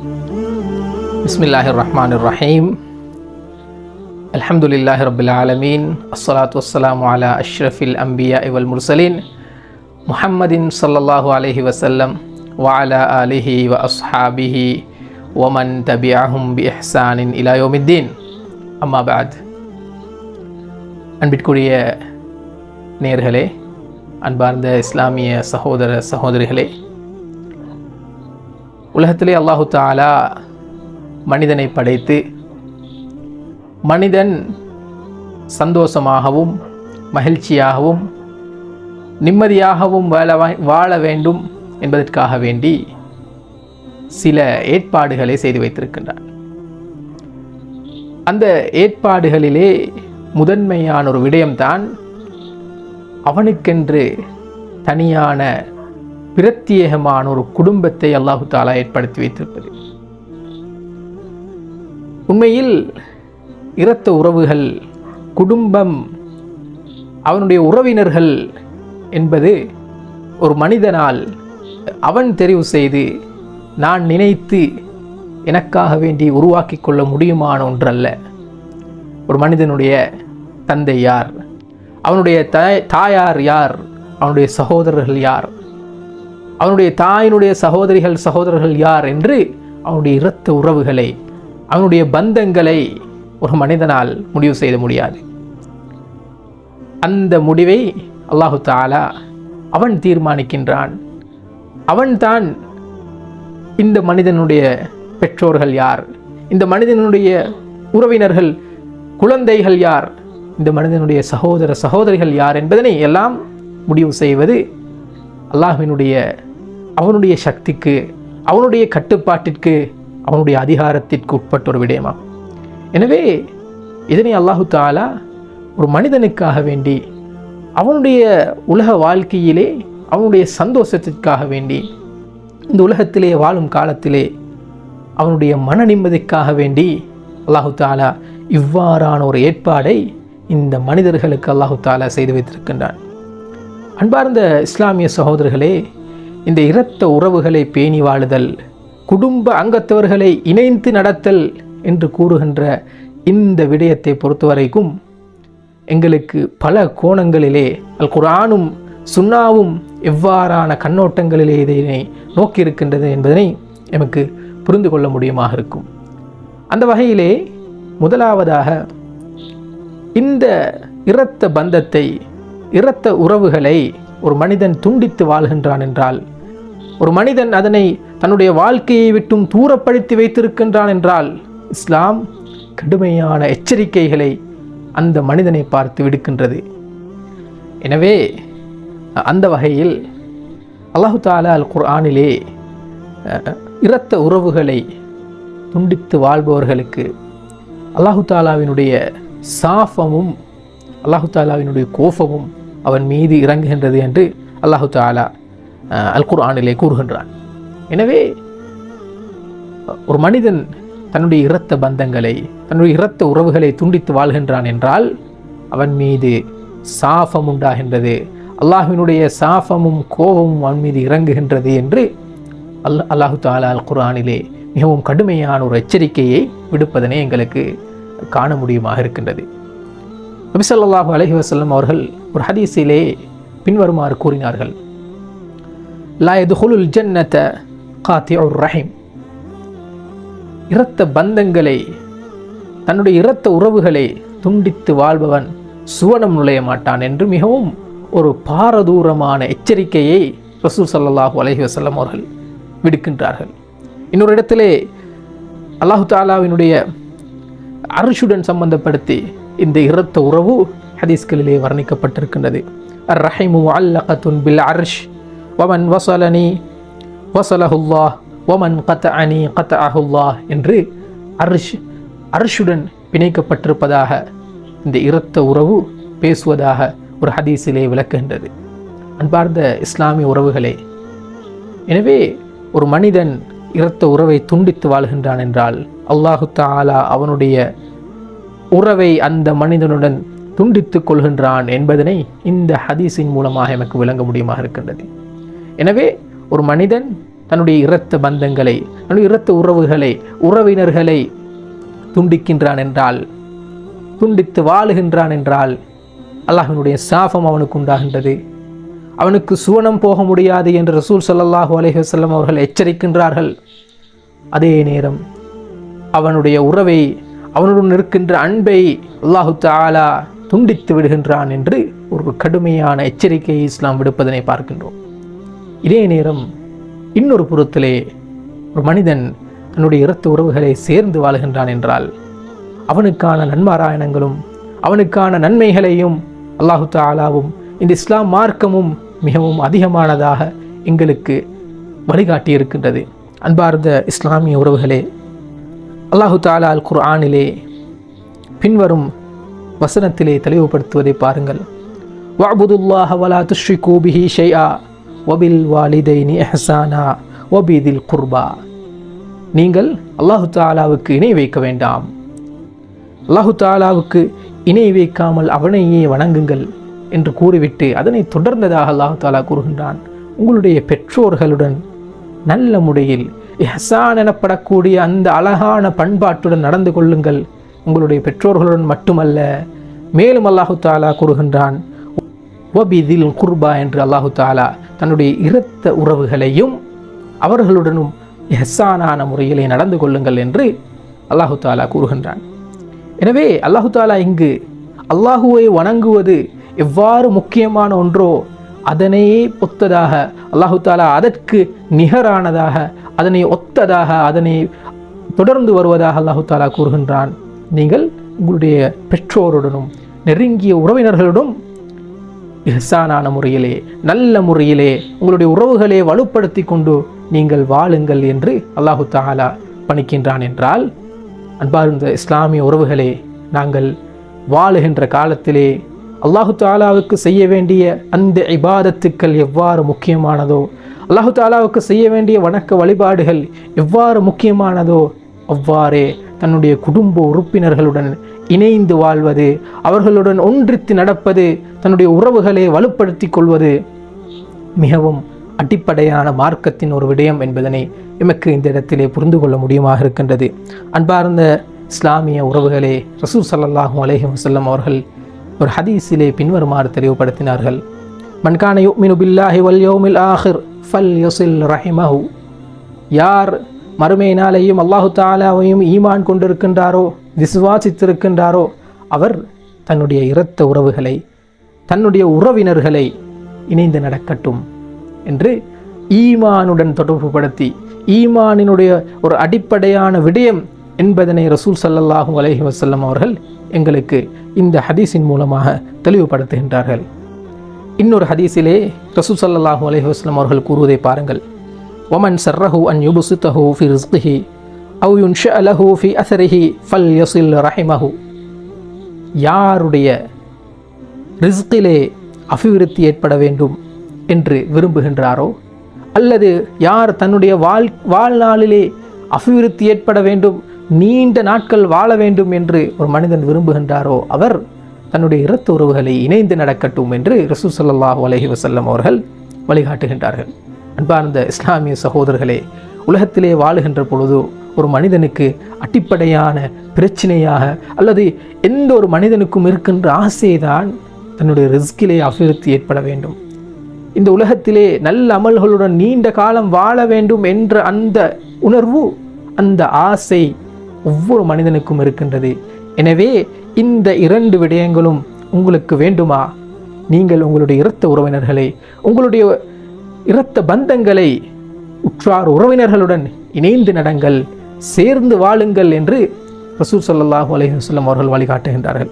بسم الله الرحمن الرحيم الحمد لله رب العالمين الصلاة والسلام على أشرف الأنبياء والمرسلين محمد صلى الله عليه وسلم وعلى آله وأصحابه ومن تبعهم بإحسان إلى يوم الدين أما بعد أن بتكوري நேர்களே அன்பார்ந்த இஸ்லாமிய சகோதர சகோதரிகளே உலகத்திலே அல்லாஹு தாலா மனிதனை படைத்து மனிதன் சந்தோஷமாகவும் மகிழ்ச்சியாகவும் நிம்மதியாகவும் வாழ வாழ வேண்டும் என்பதற்காக வேண்டி சில ஏற்பாடுகளை செய்து வைத்திருக்கின்றான். அந்த ஏற்பாடுகளிலே முதன்மையான ஒரு விடயம்தான் அவனுக்கென்று தனியான பிரத்யேகமான ஒரு குடும்பத்தை அல்லாஹு தாலா ஏற்படுத்தி வைத்திருப்பது. உண்மையில் இரத்த உறவுகள் குடும்பம் அவனுடைய உறவினர்கள் என்பது ஒரு மனிதனால் அவன் தெரிவு செய்து நான் நினைத்து எனக்காக வேண்டி உருவாக்கி கொள்ள முடியுமான ஒன்றல்ல. ஒரு மனிதனுடைய தந்தை யார்? அவனுடைய தாய் தாயார் யார்? அவனுடைய சகோதரர்கள் யார்? அவனுடைய தாயினுடைய சகோதரிகள் சகோதரர்கள் யார் என்று அவனுடைய இரத்த உறவுகளை அவனுடைய பந்தங்களை ஒரு மனிதனால் முடிவு செய்த முடியாது. அந்த முடிவை அல்லாஹு தாலா அவன் தீர்மானிக்கின்றான். அவன்தான் இந்த மனிதனுடைய பெற்றோர்கள் யார் இந்த மனிதனுடைய உறவினர்கள் குழந்தைகள் யார் இந்த மனிதனுடைய சகோதர சகோதரிகள் யார் என்பதனை எல்லாம் முடிவு செய்வது அல்லாஹினுடைய அவனுடைய சக்திக்கு அவனுடைய கட்டுப்பாட்டிற்கு அவனுடைய அதிகாரத்திற்கு உட்பட்ட ஒரு விடயமா? எனவே இதனை அல்லாஹு தாலா ஒரு மனிதனுக்காக வேண்டி அவனுடைய உலக வாழ்க்கையிலே அவனுடைய சந்தோஷத்திற்காக வேண்டி இந்த உலகத்திலே வாழும் காலத்திலே அவனுடைய மன நிம்மதிக்காக வேண்டி அல்லாஹு தாலா இவ்வாறான ஒரு ஏற்பாடை இந்த மனிதர்களுக்கு அல்லாஹு தாலா செய்து வைத்திருக்கின்றான். அன்பார்ந்த இஸ்லாமிய சகோதரர்களே இந்த இரத்த உறவுகளை பேணி வாழுதல் குடும்ப அங்கத்தவர்களை இணைந்து நடத்தல் என்று கூறுகின்ற இந்த விடயத்தை பொறுத்தவரைக்கும் எங்களுக்கு பல கோணங்களிலே அல் குரானும் சுண்ணாவும் எவ்வாறான கண்ணோட்டங்களிலே இதனை நோக்கியிருக்கின்றது என்பதனை எமக்கு புரிந்து கொள்ள முடியுமாக இருக்கும். அந்த வகையிலே முதலாவதாக இந்த இரத்த பந்தத்தை இரத்த உறவுகளை ஒரு மனிதன் துண்டித்து வாழ்கின்றான் என்றால் ஒரு மனிதன் அதனை தன்னுடைய வாழ்க்கையை விட்டும் தூரப்படுத்தி வைத்திருக்கின்றான் என்றால் இஸ்லாம் கடுமையான எச்சரிக்கைகளை அந்த மனிதனை பார்த்து விடுக்கின்றது. எனவே அந்த வகையில் அல்லாஹு தாலா அல் குர்ஆனிலே இரத்த உறவுகளை துண்டித்து வாழ்பவர்களுக்கு அல்லாஹு தாலாவினுடைய சாஃபமும் அல்லாஹு தாலாவினுடைய கோபமும் அவன் மீது இறங்குகின்றது என்று அல்லாஹு தாலா அல் குர்ஆனிலே கூறுகின்றான். எனவே ஒரு மனிதன் தன்னுடைய இரத்த பந்தங்களை தன்னுடைய இரத்த உறவுகளை துண்டித்து வாழ்கின்றான் என்றால் அவன் மீது சாஃபம் உண்டாகின்றது. அல்லாஹினுடைய சாஃபமும் கோபமும் அவன் மீது இறங்குகின்றது என்று அல் அல்லாஹு தாலா அல் குர்ஆனிலே மிகவும் கடுமையான ஒரு எச்சரிக்கையை விடுப்பதனை எங்களுக்கு காண முடியுமாக இருக்கின்றது. நபிசல்லாஹு அலஹி வசல்லம் அவர்கள் ஒரு ஹதீஸிலே பின்வருமாறு கூறினார்கள். லா எதுஹுலுல் காத்தி காத்தியுர் ரஹீம். இரத்த பந்தங்களை தன்னுடைய இரத்த உறவுகளை துண்டித்து வாழ்பவன் சுவனம் நுழைய மாட்டான் என்று மிகவும் ஒரு பாரதூரமான எச்சரிக்கையை ரசூல் சல்லாஹூ அலஹி வசல்லம் அவர்கள் விடுக்கின்றார்கள். இன்னொரு இடத்திலே அல்லாஹு தாலாவினுடைய அரிசுடன் சம்பந்தப்படுத்தி இந்த இரத்த உறவு ஹதீஸ்களிலே வர்ணிக்கப்பட்டிருக்கின்றது. அர் ரஹிமு அல்லகத்துன் பில் அர்ஷ் வமன் வசலனி வசலஹுல்லா ஒமன் கத்த அனி கத்த அஹுல்லா என்று அர்ஷ் அர்ஷுடன் பிணைக்கப்பட்டிருப்பதாக இந்த இரத்த உறவு பேசுவதாக ஒரு ஹதீஸிலே விளக்குகின்றது. அன்பார்ந்த இஸ்லாமிய உறவுகளே எனவே ஒரு மனிதன் இரத்த உறவை துண்டித்து வாழ்கின்றான் என்றால் அல்லாஹு தாலா அவனுடைய உறவை அந்த மனிதனுடன் துண்டித்து கொள்கின்றான் என்பதனை இந்த ஹதீஸின் மூலமாக எனக்கு விளங்க முடியுமாக இருக்கின்றது. எனவே ஒரு மனிதன் தன்னுடைய இரத்த பந்தங்களை தன்னுடைய இரத்த உறவுகளை உறவினர்களை துண்டிக்கின்றான் என்றால் துண்டித்து வாழுகின்றான் என்றால் அல்லாஹினுடைய சாபம் அவனுக்கு உண்டாகின்றது. அவனுக்கு சுவனம் போக முடியாது என்று ரசூல் சல்லாஹூ அலைஹி அவர்கள் எச்சரிக்கின்றார்கள். அதே நேரம் அவனுடைய உறவை அவனுடன் இருக்கின்ற அன்பை அல்லாஹு தாலா துண்டித்து விடுகின்றான் என்று ஒரு கடுமையான எச்சரிக்கையை இஸ்லாம் விடுப்பதனை பார்க்கின்றோம். இதே நேரம் இன்னொரு புறத்திலே ஒரு மனிதன் தன்னுடைய இரத்த உறவுகளை சேர்ந்து வாழுகின்றான் என்றால் அவனுக்கான நன்மாராயணங்களும் அவனுக்கான நன்மைகளையும் அல்லாஹு தாலாவும் இந்த இஸ்லாம் மார்க்கமும் மிகவும் அதிகமானதாக எங்களுக்கு வழிகாட்டி இருக்கின்றது அன்பார்ந்த இஸ்லாமிய உறவுகளே அல்லாஹு தாலா அல் குர்ஆனிலே பின்வரும் வசனத்திலே தெளிவுபடுத்துவதை பாருங்கள். வஅபுதுல்லாஹ வலா துஷ்ரிகூ கூபிஹி ஷெயா வபில் வாலிதைனி எஹசானா ஒபிதில் குர்பா. நீங்கள் அல்லாஹு தாலாவுக்கு இணை வைக்க வேண்டாம். அல்லாஹு தாலாவுக்கு இணை வைக்காமல் அவனையே வணங்குங்கள் என்று கூறிவிட்டு அதனை தொடர்ந்ததாக அல்லாஹு தாலா கூறுகின்றான். உங்களுடைய பெற்றோர்களுடன் நல்ல முறையில் எஹசான் எனப்படக்கூடிய அந்த அழகான பண்பாட்டுடன் நடந்து கொள்ளுங்கள். உங்களுடைய பெற்றோர்களுடன் மட்டுமல்ல மேலும் அல்லாஹு தாலா கூறுகின்றான் வபிதில் குர்பா என்று அல்லாஹு தாலா தன்னுடைய இரத்த உறவுகளையும் அவர்களுடனும் எஹசானான முறையிலே நடந்து கொள்ளுங்கள் என்று அல்லாஹு தாலா கூறுகின்றான். எனவே அல்லாஹு தாலா இங்கு அல்லாஹுவை வணங்குவது எவ்வாறு முக்கியமான ஒன்றோ அதனையே ஒத்ததாக அல்லாஹு தாலா அதற்கு நிகரானதாக அதனை ஒத்ததாக அதனை தொடர்ந்து வருவதாக அல்லாஹு தாலா கூறுகின்றான். நீங்கள் உங்களுடைய பெற்றோருடனும் நெருங்கிய உறவினர்களுடன் இஹசானான முறையிலே நல்ல முறையிலே உங்களுடைய உறவுகளை வலுப்படுத்தி கொண்டு நீங்கள் வாழுங்கள் என்று அல்லாஹு தாலா பணிக்கின்றான் என்றால் அன்பார்ந்த இஸ்லாமிய உறவுகளே நாங்கள் வாழுகின்ற காலத்திலே அல்லாஹு தாலாவுக்கு செய்ய வேண்டிய அந்த இபாதத்துக்கள் எவ்வாறு முக்கியமானதோ அல்லாஹு தாலாவுக்கு செய்ய வேண்டிய வணக்க வழிபாடுகள் எவ்வாறு முக்கியமானதோ அவ்வாறே தன்னுடைய குடும்ப உறுப்பினர்களுடன் இணைந்து வாழ்வது அவர்களுடன் ஒன்றித்து நடப்பது தன்னுடைய உறவுகளை வலுப்படுத்தி கொள்வது மிகவும் அடிப்படையான மார்க்கத்தின் ஒரு விடயம் என்பதனை எமக்கு இந்த இடத்திலே புரிந்து கொள்ள முடியுமாக இருக்கின்றது. அன்பார்ந்த இஸ்லாமிய உறவுகளே ரசூல் சல்லாஹூ அலைஹி வசல்லம் அவர்கள் ஒரு ஹதீஸிலே பின்வருமாறு தெளிவுபடுத்தினார்கள். மன்கான யுமினு பில்லாஹி வல் ஆஹிர் ஃபல் யசில் ரஹிமஹு யார் மறுமை நாளையும் அல்லாஹு தாலாவையும் ஈமான் கொண்டிருக்கின்றாரோ விசுவாசித்திருக்கின்றாரோ அவர் தன்னுடைய இரத்த உறவுகளை தன்னுடைய உறவினர்களை இணைந்து நடக்கட்டும் என்று ஈமானுடன் தொடர்புபடுத்தி ஈமானினுடைய ஒரு அடிப்படையான விடயம் என்பதனை ரசூல் ஸல்லல்லாஹு அலஹி வசல்லம் அவர்கள் எங்களுக்கு இந்த ஹதீஸின் மூலமாக தெளிவுபடுத்துகின்றார்கள். இன்னொரு ஹதீஸிலே ரசூ சல்லாஹூ அலைஹி அவர்கள் கூறுவதை பாருங்கள். ஒமன் சர்ரஹு அன் யுபுசித்தஹு ஃபி ரிஸ்கிஹி அவு யுன்ஷ லஹு ஃபி அசரிஹி ஃபல் யசில் ரஹிமஹு. யாருடைய ரிஸ்கிலே அபிவிருத்தி ஏற்பட வேண்டும் என்று விரும்புகின்றாரோ அல்லது யார் தன்னுடைய வாழ் வாழ்நாளிலே அபிவிருத்தி ஏற்பட வேண்டும் நீண்ட நாட்கள் வாழ வேண்டும் என்று ஒரு மனிதன் விரும்புகின்றாரோ அவர் தன்னுடைய இரத்த உறவுகளை இணைந்து நடக்கட்டும் என்று ரசூ ஸல்லல்லாஹு அலைஹி அவர்கள் வழிகாட்டுகின்றார்கள். அன்பார்ந்த இஸ்லாமிய சகோதரர்களே உலகத்திலே வாழுகின்ற பொழுது ஒரு மனிதனுக்கு அடிப்படையான பிரச்சனையாக அல்லது எந்த ஒரு மனிதனுக்கும் இருக்கின்ற ஆசைதான் தன்னுடைய ரிஸ்கிலே அபிவிருத்தி ஏற்பட வேண்டும். இந்த உலகத்திலே நல்ல அமல்களுடன் நீண்ட காலம் வாழ வேண்டும் என்ற அந்த உணர்வு அந்த ஆசை ஒவ்வொரு மனிதனுக்கும் இருக்கின்றது. எனவே இந்த இரண்டு விடயங்களும் உங்களுக்கு வேண்டுமா? நீங்கள் உங்களுடைய இரத்த உறவினர்களை உங்களுடைய இரத்த பந்தங்களை உற்றார் உறவினர்களுடன் இணைந்து நடங்கள் சேர்ந்து வாழுங்கள் என்று ரசூல் சல்லாஹூ அலைஹி அவர்கள் வழிகாட்டுகின்றார்கள்.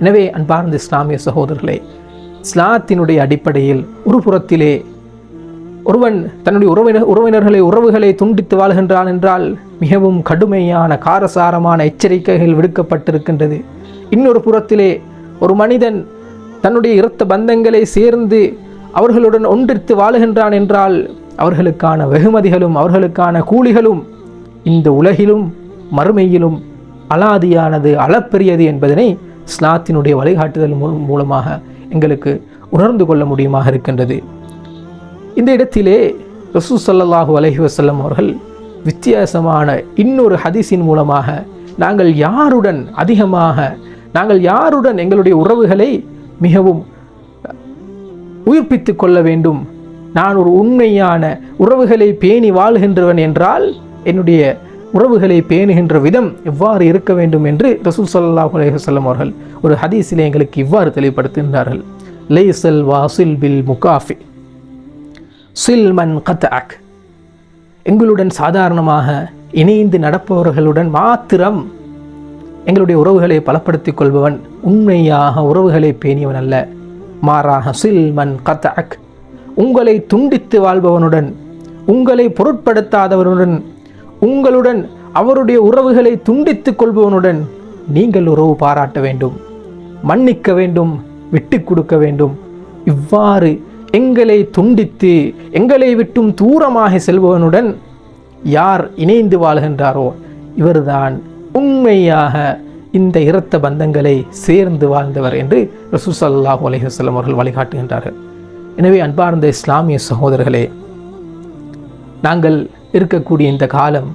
எனவே அன்பார்ந்த இஸ்லாமிய சகோதரர்களே இஸ்லாத்தினுடைய அடிப்படையில் ஒரு புறத்திலே ஒருவன் தன்னுடைய உறவினர் உறவினர்களை உறவுகளை துண்டித்து வாழ்கின்றான் என்றால் மிகவும் கடுமையான காரசாரமான எச்சரிக்கைகள் விடுக்கப்பட்டிருக்கின்றது. இன்னொரு புறத்திலே ஒரு மனிதன் தன்னுடைய இரத்த பந்தங்களை சேர்ந்து அவர்களுடன் ஒன்றித்து வாழுகின்றான் என்றால் அவர்களுக்கான வெகுமதிகளும் அவர்களுக்கான கூலிகளும் இந்த உலகிலும் மறுமையிலும் அலாதியானது அளப்பெரியது என்பதனை இஸ்லாத்தினுடைய வழிகாட்டுதல் மூலமாக எங்களுக்கு உணர்ந்து கொள்ள முடியுமாக இருக்கின்றது. இந்த இடத்திலே ரசூ ஸல்லல்லாஹு அலஹி வசல்லம் அவர்கள் வித்தியாசமான இன்னொரு ஹதீஸின் மூலமாக நாங்கள் யாருடன் அதிகமாக நாங்கள் யாருடன் எங்களுடைய உறவுகளை மிகவும் உயிர்ப்பித்து கொள்ள வேண்டும் நான் ஒரு உண்மையான உறவுகளை பேணி வாழ்கின்றவன் என்றால் என்னுடைய உறவுகளை பேணுகின்ற விதம் எவ்வாறு இருக்க வேண்டும் என்று ரசூல் ஸல்லல்லாஹு அலைஹி வஸல்லம் அவர்கள் ஒரு ஹதீஸிலே எங்களுக்கு இவ்வாறு தெளிவுபடுத்துகின்றார்கள். லேசல் வாசில் பில் முகாஃபி சில்மன் கத்அக். எங்களுடன் சாதாரணமாக இணைந்து நடப்பவர்களுடன் மாத்திரம் எங்களுடைய உறவுகளை பலப்படுத்திக் கொள்பவன் உண்மையாக உறவுகளை பேணியவன் அல்ல. மாறாக சில்மன் கத்அக் உங்களை துண்டித்து வாழ்பவனுடன் உங்களை பொருட்படுத்தாதவனுடன் உங்களுடன் அவருடைய உறவுகளை துண்டித்துக் கொள்பவனுடன் நீங்கள் உறவு பாராட்ட வேண்டும் மன்னிக்க வேண்டும் விட்டு கொடுக்க வேண்டும். இவ்வாறு எங்களை துண்டித்து எங்களை விட்டும் தூரமாக செல்பவனுடன் யார் இணைந்து வாழ்கின்றாரோ இவர்தான் உண்மையாக இந்த இரத்த பந்தங்களை சேர்ந்து வாழ்ந்தவர் என்று ரசூசல்லாஹ் ஸல்லல்லாஹு அவர்கள் வழிகாட்டுகின்றார்கள். எனவே அன்பார்ந்த இஸ்லாமிய சகோதரர்களே நாங்கள் இருக்கக்கூடிய இந்த காலம்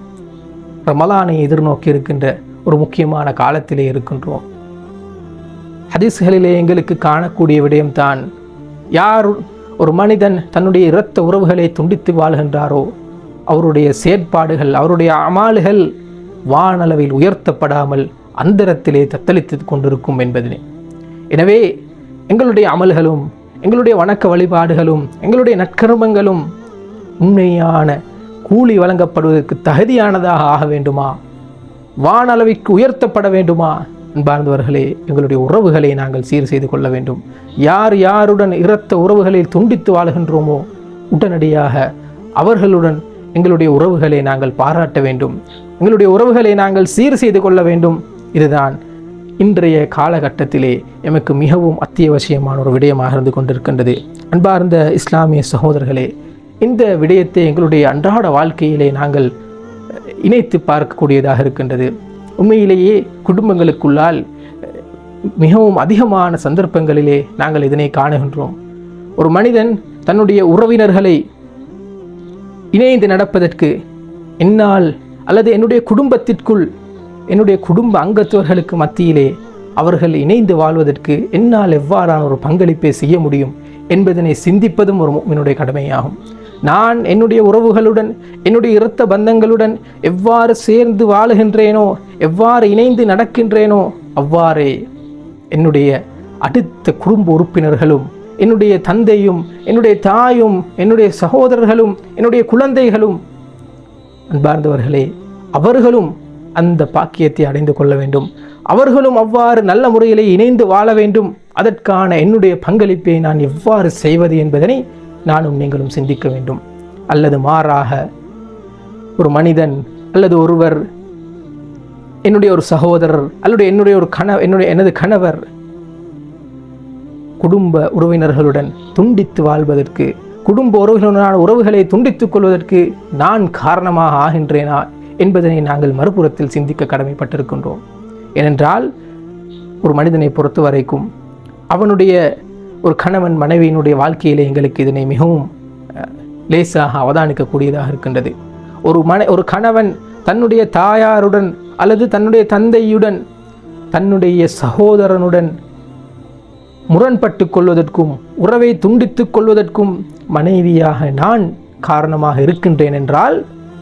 ரமலானை எதிர்நோக்கி இருக்கின்ற ஒரு முக்கியமான காலத்திலே இருக்கின்றோம். ஹதீஸ்களிலே எங்களுக்கு காணக்கூடிய விடயம்தான் யார் ஒரு மனிதன் தன்னுடைய இரத்த உறவுகளை துண்டித்து வாழ்கின்றாரோ அவருடைய செயற்பாடுகள் அவருடைய அமாலுகள் வானளவில் உயர்த்தப்படாமல் அந்தரத்திலே தத்தளித்து கொண்டிருக்கும் என்பதினே எனவே எங்களுடைய அமல்களும் எங்களுடைய வணக்க வழிபாடுகளும் எங்களுடைய நற்கர்மங்களும் உண்மையான கூலி வழங்கப்படுவதற்கு தகுதியானதாக ஆக வேண்டுமா? வானளவிற்கு உயர்த்தப்பட வேண்டுமா? அன்பார்ந்தவர்களே எங்களுடைய உறவுகளை நாங்கள் சீர் செய்து கொள்ள வேண்டும். யார் யாருடன் இரத்த உறவுகளை துண்டித்து வாழ்கின்றோமோ உடனடியாக அவர்களுடன் எங்களுடைய உறவுகளை நாங்கள் பாராட்ட வேண்டும். எங்களுடைய உறவுகளை நாங்கள் சீர் செய்து கொள்ள வேண்டும். இதுதான் இன்றைய காலகட்டத்திலே எமக்கு மிகவும் அத்தியாவசியமான ஒரு விடயமாக இருந்து கொண்டிருக்கின்றது. அன்பார்ந்த இஸ்லாமிய சகோதரர்களே இந்த விடயத்தை எங்களுடைய அன்றாட வாழ்க்கையிலே நாங்கள் இணைத்து பார்க்கக்கூடியதாக இருக்கின்றது. உண்மையிலேயே குடும்பங்களுக்குள்ளால் மிகவும் அதிகமான சந்தர்ப்பங்களிலே நாங்கள் இதனை காணுகின்றோம். ஒரு மனிதன் தன்னுடைய உறவினர்களை இணைந்து நடப்பதற்கு என்னால் அல்லது என்னுடைய குடும்பத்திற்குள் என்னுடைய குடும்ப அங்கத்தவர்களுக்கு மத்தியிலே அவர்கள் இணைந்து வாழ்வதற்கு என்னால் எவ்வாறான ஒரு பங்களிப்பை செய்ய முடியும் என்பதனை சிந்திப்பதும் ஒரு என்னுடைய கடமையாகும். நான் என்னுடைய உறவுகளுடன் என்னுடைய இரத்த பந்தங்களுடன் எவ்வாறு சேர்ந்து வாழுகின்றேனோ எவ்வாறு இணைந்து நடக்கின்றேனோ அவ்வாறே என்னுடைய அடுத்த குடும்ப உறுப்பினர்களும் என்னுடைய தந்தையும் என்னுடைய தாயும் என்னுடைய சகோதரர்களும் என்னுடைய குழந்தைகளும் அன்பார்ந்தவர்களே அவர்களும் அந்த பாக்கியத்தை அடைந்து கொள்ள வேண்டும். அவர்களும் அவ்வாறு நல்ல முறையிலே இணைந்து வாழ வேண்டும். அதற்கான என்னுடைய பங்களிப்பை நான் எவ்வாறு செய்வது என்பதனை நானும் நீங்களும் சிந்திக்க வேண்டும். அல்லது மாறாக ஒரு மனிதன் அல்லது ஒருவர் என்னுடைய ஒரு சகோதரர் அல்லது என்னுடைய ஒரு கண என்னுடைய எனது கணவர் குடும்ப உறவினர்களுடன் துண்டித்து வாழ்வதற்கு குடும்ப உறவுகளுடனான உறவுகளை துண்டித்துக் கொள்வதற்கு நான் காரணமாக ஆகின்றேனா என்பதனை நாங்கள் மறுபுறத்தில் சிந்திக்க கடமைப்பட்டிருக்கின்றோம். ஏனென்றால் ஒரு மனிதனை பொறுத்த வரைக்கும் அவனுடைய ஒரு கணவன் மனைவியினுடைய வாழ்க்கையிலே எங்களுக்கு இதனை மிகவும் லேசாக அவதானிக்கக்கூடியதாக இருக்கின்றது. ஒரு மன ஒரு கணவன் தன்னுடைய தாயாருடன் அல்லது தன்னுடைய தந்தையுடன் தன்னுடைய சகோதரனுடன் முரண்பட்டு கொள்வதற்கும் உறவை துண்டித்துக் கொள்வதற்கும் மனைவியாக நான் காரணமாக இருக்கின்றேன் என்றால்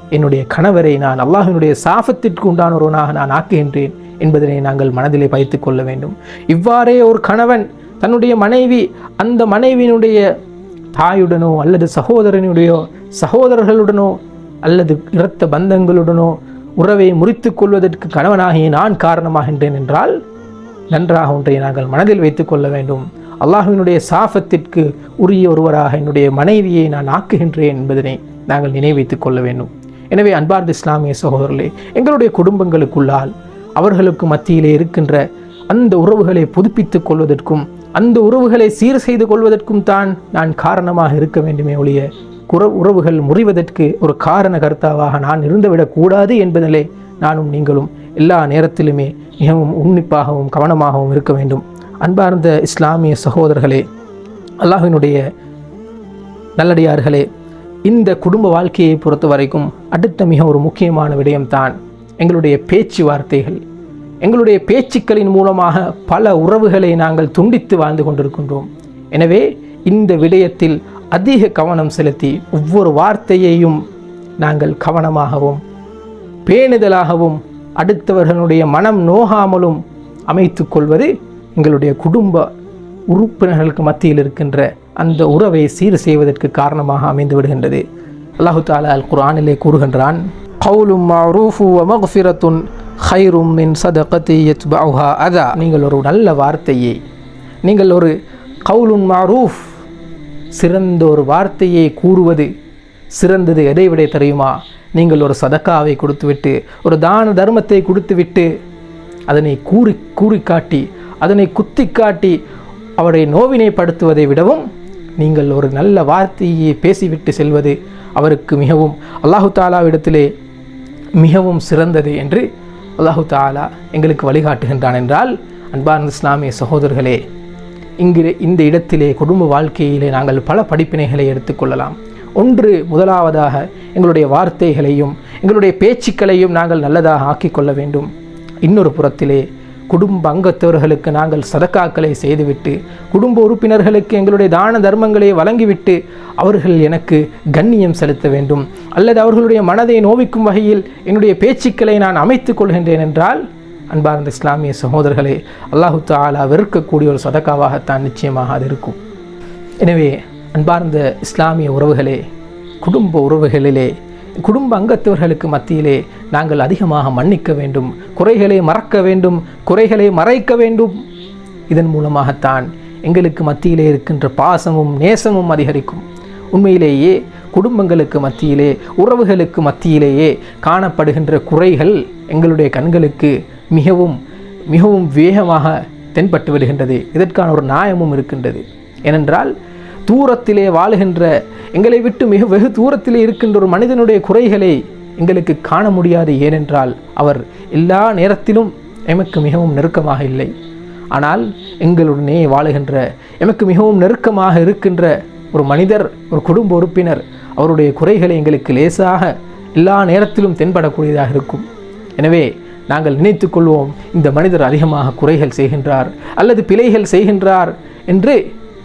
என்னுடைய கணவரை நான் அல்லாஹினுடைய சாபத்திற்கு உண்டான ஒருவனாக நான் ஆக்குகின்றேன் என்பதனை நாங்கள் மனதிலே வைத்துக் கொள்ள வேண்டும். இவ்வாறே ஒரு கணவன் தன்னுடைய மனைவி அந்த மனைவியினுடைய தாயுடனோ அல்லது சகோதரனுடைய சகோதரர்களுடனோ அல்லது இரத்த பந்தங்களுடனோ உறவை முறித்து கொள்வதற்கு கணவனாகிய நான் காரணமாகின்றேன் என்றால் நன்றாக ஒன்றை நாங்கள் மனதில் வைத்துக் கொள்ள வேண்டும். அல்லாஹுவினுடைய சாபத்திற்கு உரிய ஒருவராக என்னுடைய மனைவியை நான் ஆக்குகின்றேன் என்பதனை நாங்கள் நினைவைத்துக் கொள்ள வேண்டும். எனவே அன்பார்ந்த இஸ்லாமிய சகோதரர்களே எங்களுடைய குடும்பங்களுக்குள்ளால் அவர்களுக்கு மத்தியிலே இருக்கின்ற அந்த உறவுகளை புதுப்பித்துக் கொள்வதற்கும் அந்த உறவுகளை சீர் செய்து கொள்வதற்கும் தான் நான் காரணமாக இருக்க வேண்டுமே ஒழிய குற உறவுகள் முறிவதற்கு ஒரு காரண கர்த்தாவாக நான் இருந்துவிடக்கூடாது என்பதிலே நானும் நீங்களும் எல்லா நேரத்திலுமே மிகவும் உன்னிப்பாகவும் கவனமாகவும் இருக்க வேண்டும். அன்பார்ந்த இஸ்லாமிய சகோதரர்களே அல்லாஹினுடைய நல்லடியார்களே இந்த குடும்ப வாழ்க்கையை பொறுத்த வரைக்கும் அடுத்த மிக ஒரு முக்கியமான விடயம்தான் எங்களுடைய பேச்சுவார்த்தைகள். எங்களுடைய பேச்சுக்களின் மூலமாக பல உறவுகளை நாங்கள் துண்டித்து வாழ்ந்து கொண்டிருக்கின்றோம். எனவே இந்த விடயத்தில் அதிக கவனம் செலுத்தி ஒவ்வொரு வார்த்தையையும் நாங்கள் கவனமாகவும் பேணுதலாகவும் அடுத்தவர்களுடைய மனம் நோகாமலும் அமைத்து கொள்வது எங்களுடைய குடும்ப உறுப்பினர்களுக்கு மத்தியில் இருக்கின்ற அந்த உறவை சீர் செய்வதற்கு காரணமாக அமைந்து விடுகின்றது. அல்லாஹு தாலா அல் குரானிலே கூறுகின்றான் கவுலும் மஅரூஃபு ஹைரும் மின் சதகத்தி யத்பஉஹா அதா நீங்கள் ஒரு நல்ல வார்த்தையை நீங்கள் ஒரு கவுலுன் மாரூஃப் சிறந்த ஒரு வார்த்தையை கூறுவது சிறந்தது எதை விட தெரியுமா? நீங்கள் ஒரு சதக்காவை கொடுத்துவிட்டு ஒரு தான தர்மத்தை கொடுத்துவிட்டு அதனை கூறி கூறி காட்டி அதனை குத்தி காட்டி அவரை நோவினைப்படுத்துவதை விடவும் நீங்கள் ஒரு நல்ல வார்த்தையை பேசிவிட்டு செல்வது அவருக்கு மிகவும் அல்லாஹு தாலாவிடத்திலே மிகவும் சிறந்தது என்று அல்லாஹு தாலா எங்களுக்கு வழிகாட்டுகின்றான் என்றால் அன்பார்ந்த இஸ்லாமிய சகோதரர்களே இங்கு இந்த இடத்திலே குடும்ப வாழ்க்கையிலே நாங்கள் பல படிப்பினைகளை எடுத்துக்கொள்ளலாம் ஒன்று முதலாவதாக எங்களுடைய வார்த்தைகளையும் எங்களுடைய பேச்சுக்களையும் நாங்கள் நல்லதாக ஆக்கிக்கொள்ள வேண்டும். இன்னொரு புறத்திலே குடும்ப அங்கத்தவர்களுக்கு நாங்கள் சதக்காக்களை செய்துவிட்டு குடும்ப உறுப்பினர்களுக்கு எங்களுடைய தான தர்மங்களை வழங்கிவிட்டு அவர்கள் எனக்கு கண்ணியம் செலுத்த வேண்டும். அல்லது அவர்களுடைய மனதை நோவிக்கும் வகையில் என்னுடைய பேச்சுக்களை நான் அமைத்துக் கொள்கின்றேன் என்றால் அன்பார்ந்த இஸ்லாமிய சகோதரர்களே அல்லாஹு தாலா வெறுக்கக்கூடிய ஒரு சதக்காவாகத்தான் நிச்சயமாக அது இருக்கும். எனவே அன்பார்ந்த இஸ்லாமிய உறவுகளே குடும்ப உறவுகளிலே குடும்ப அங்கத்தவர்களுக்கு மத்தியிலே நாங்கள் அதிகமாக மன்னிக்க வேண்டும் குறைகளை மறக்க வேண்டும் குறைகளை மறைக்க வேண்டும். இதன் மூலமாகத்தான் எங்களுக்கு மத்தியிலே இருக்கின்ற பாசமும் நேசமும் அதிகரிக்கும். உண்மையிலேயே குடும்பங்களுக்கு மத்தியிலே உறவுகளுக்கு மத்தியிலேயே காணப்படுகின்ற குறைகள் எங்களுடைய கண்களுக்கு மிகவும் மிகவும் வேகமாக தென்பட்டு விடுகின்றது இதற்கான ஒரு நியாயமும் இருக்கின்றது. ஏனென்றால் தூரத்திலே வாழுகின்ற எங்களை விட்டு மிக வெகு தூரத்திலே இருக்கின்ற ஒரு மனிதனுடைய குறைகளை எங்களுக்கு காண முடியாது. ஏனென்றால் அவர் எல்லா நேரத்திலும் எமக்கு மிகவும் நெருக்கமாக இல்லை. ஆனால் எங்களுடனே வாழுகின்ற எமக்கு மிகவும் நெருக்கமாக இருக்கின்ற ஒரு மனிதர் ஒரு குடும்ப உறுப்பினர் அவருடைய குறைகளை எங்களுக்கு லேசாக எல்லா நேரத்திலும் தென்படக்கூடியதாக இருக்கும். எனவே நாங்கள் நினைத்து கொள்வோம் இந்த மனிதர் அதிகமாக குறைகள் செய்கின்றார் அல்லது பிழைகள் செய்கின்றார் என்று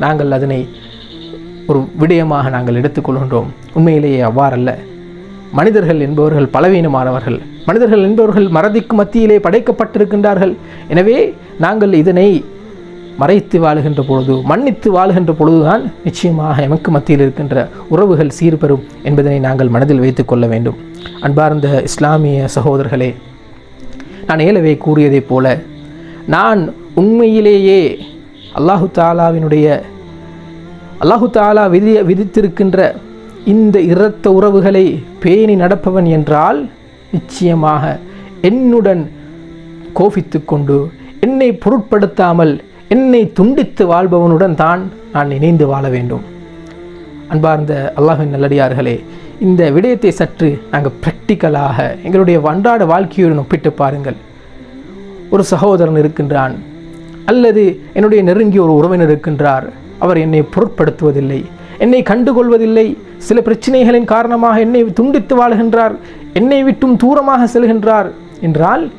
நாங்கள் அதனை ஒரு விடயமாக நாங்கள் எடுத்துக்கொள்கின்றோம். உண்மையிலேயே அவ்வாறல்ல. மனிதர்கள் என்பவர்கள் பலவீனமானவர்கள். மனிதர்கள் என்பவர்கள் மறதிக்கு மத்தியிலே படைக்கப்பட்டிருக்கின்றார்கள். எனவே நாங்கள் இதனை மறைத்து வாழுகின்ற பொழுது மன்னித்து வாழுகின்ற பொழுதுதான் நிச்சயமாக எமக்கு மத்தியில் இருக்கின்ற உறவுகள் சீர்பெறும் என்பதனை நாங்கள் மனதில் வைத்து கொள்ள வேண்டும். அன்பார்ந்த இஸ்லாமிய சகோதரர்களே நான் ஏலவே கூறியதைப் போல நான் உண்மையிலேயே அல்லாஹு தாலாவினுடைய அல்லாஹு தாலா விதி விதித்திருக்கின்ற இந்த இரத்த உறவுகளை பேணி நடப்பவன் என்றால் நிச்சயமாக என்னுடன் கோபித்து கொண்டு என்னை பொருட்படுத்தாமல் என்னை துண்டித்து வாழ்பவனுடன் தான் நான் இணைந்து வாழ வேண்டும். அன்பார்ந்த அல்லாஹின் நல்லடியார்களே இந்த விடயத்தை சற்று நாங்கள் ப்ராக்டிக்கலாக எங்களுடைய அன்றாட வாழ்க்கையுடன் ஒப்பிட்டு பாருங்கள். ஒரு சகோதரன் இருக்கின்றான் அல்லது என்னுடைய நெருங்கிய ஒரு உறவினர் இருக்கின்றார் அவர் என்னை பொருட்படுத்துவதில்லை என்னை கண்டுகொள்வதில்லை. சில பிரச்சனைகளின் காரணமாக என்னை துண்டித்து வாழ்கின்றார் என்னை விட்டும் தூரமாக செல்கின்றார். என்றால்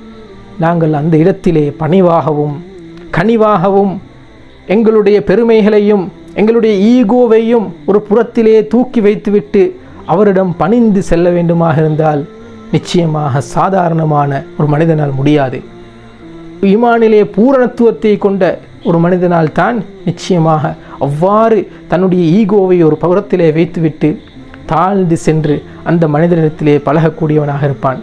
நாங்கள் அந்த இடத்திலே பணிவாகவும் கனிவாகவும் எங்களுடைய பெருமைகளையும் எங்களுடைய ஈகோவையும் ஒரு புறத்திலே தூக்கி வைத்துவிட்டு அவரிடம் பணிந்து செல்ல வேண்டுமாக இருந்தால் நிச்சயமாக சாதாரணமான ஒரு மனிதனால் முடியாது. ஈமானிலே பூரணத்துவத்தை கொண்ட ஒரு மனிதனால் தான் நிச்சயமாக அவ்வாறு தன்னுடைய ஈகோவை ஒரு பகுரத்திலே வைத்துவிட்டு தாழ்ந்து சென்று அந்த மனிதனிடத்திலே பழகக்கூடியவனாக இருப்பான்.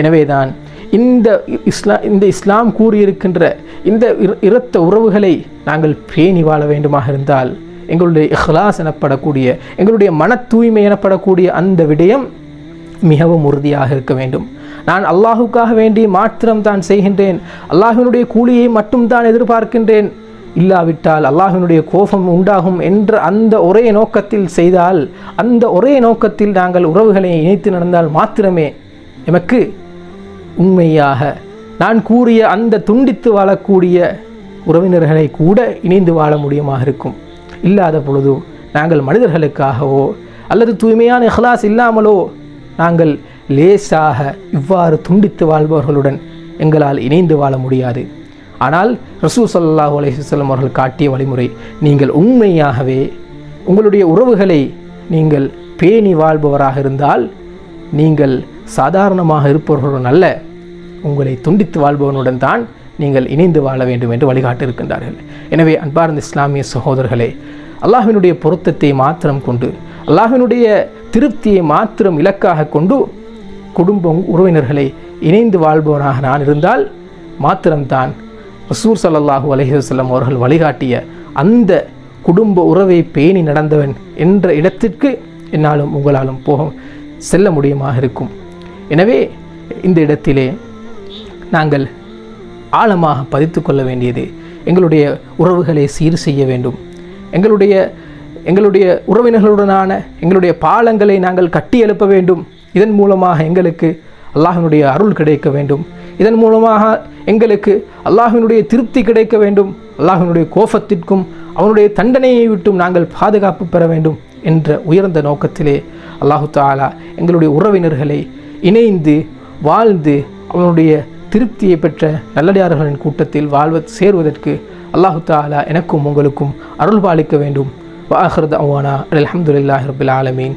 எனவேதான் இந்த இஸ்லா இந்த இஸ்லாம் கூறியிருக்கின்ற இந்த இரத்த உறவுகளை நாங்கள் பேணி வாழ வேண்டுமாக இருந்தால் எங்களுடைய இஹ்லாஸ் எனப்படக்கூடிய எங்களுடைய மன தூய்மை எனப்படக்கூடிய அந்த விடயம் மிகவும் உறுதியாக இருக்க வேண்டும். நான் அல்லாஹுக்காக வேண்டி மாத்திரம் தான் செய்கின்றேன். அல்லாஹினுடைய கூலியை மட்டும் தான் எதிர்பார்க்கின்றேன். இல்லாவிட்டால் அல்லாஹினுடைய கோபம் உண்டாகும் என்ற அந்த ஒரே நோக்கத்தில் செய்தால் அந்த ஒரே நோக்கத்தில் நாங்கள் உறவுகளை இணைத்து நடந்தால் மாத்திரமே எமக்கு உண்மையாக. நான் கூறிய அந்த துண்டித்து வாழக்கூடிய உறவினர்களை கூட இணைந்து வாழ முடியுமாக இருக்கும். இல்லாத பொழுது நாங்கள் மனிதர்களுக்காகவோ அல்லது தூய்மையான இஹ்லாஸ் இல்லாமலோ நாங்கள் லேசாக இவ்வாறு துண்டித்து வாழ்பவர்களுடன் எங்களால் இணைந்து வாழ முடியாது. ஆனால் ரசூ சல்லாஹூ அலைஹி அவர்கள் காட்டிய வழிமுறை நீங்கள் உண்மையாகவே உங்களுடைய உறவுகளை நீங்கள் பேணி வாழ்பவராக இருந்தால் நீங்கள் சாதாரணமாக இருப்பவர்களுடன் அல்ல உங்களை துண்டித்து வாழ்பவனுடன் தான் நீங்கள் இணைந்து வாழ வேண்டும் என்று வழிகாட்டி இருக்கின்றார்கள் எனவே அன்பார்ந்த இஸ்லாமிய சகோதரர்களே அல்லாஹினுடைய பொருத்தத்தை மாத்திரம் கொண்டு அல்லாஹினுடைய திருப்தியை மாத்திரம் இலக்காக கொண்டு குடும்பம் உறவினர்களை இணைந்து வாழ்பவனாக நான் இருந்தால் மாத்திரம்தான். ரசூர் ஸல்லல்லாஹு அலைஹி அவர்கள் வழிகாட்டிய அந்த குடும்ப உறவை பேணி நடந்தவன் என்ற இடத்திற்கு என்னாலும் உங்களாலும் போக செல்ல முடியுமாக இருக்கும். எனவே இந்த இடத்திலே நாங்கள் ஆழமாக பதித்து கொள்ள வேண்டியது எங்களுடைய உறவுகளை சீர் செய்ய வேண்டும். எங்களுடைய எங்களுடைய உறவினர்களுடனான எங்களுடைய பாலங்களை நாங்கள் கட்டி எழுப்ப வேண்டும். இதன் மூலமாக எங்களுக்கு அல்லாஹினுடைய அருள் கிடைக்க வேண்டும். இதன் மூலமாக எங்களுக்கு அல்லாஹினுடைய திருப்தி கிடைக்க வேண்டும். அல்லாஹினுடைய கோபத்திற்கும் அவனுடைய தண்டனையை விட்டும் நாங்கள் பாதுகாப்பு பெற வேண்டும் என்ற உயர்ந்த நோக்கத்திலே அல்லாஹு தாலா எங்களுடைய உறவினர்களை இணைந்து வாழ்ந்து அவனுடைய திருப்தியை பெற்ற நல்லடியார்களின் கூட்டத்தில் வாழ்வ சேர்வதற்கு அல்லாஹு தாலா எனக்கும் உங்களுக்கும் அருள் பாலிக்க வேண்டும் வாஹர்த் அவானா அலமதுல்லாஹ் ரபில் ஆலமீன்.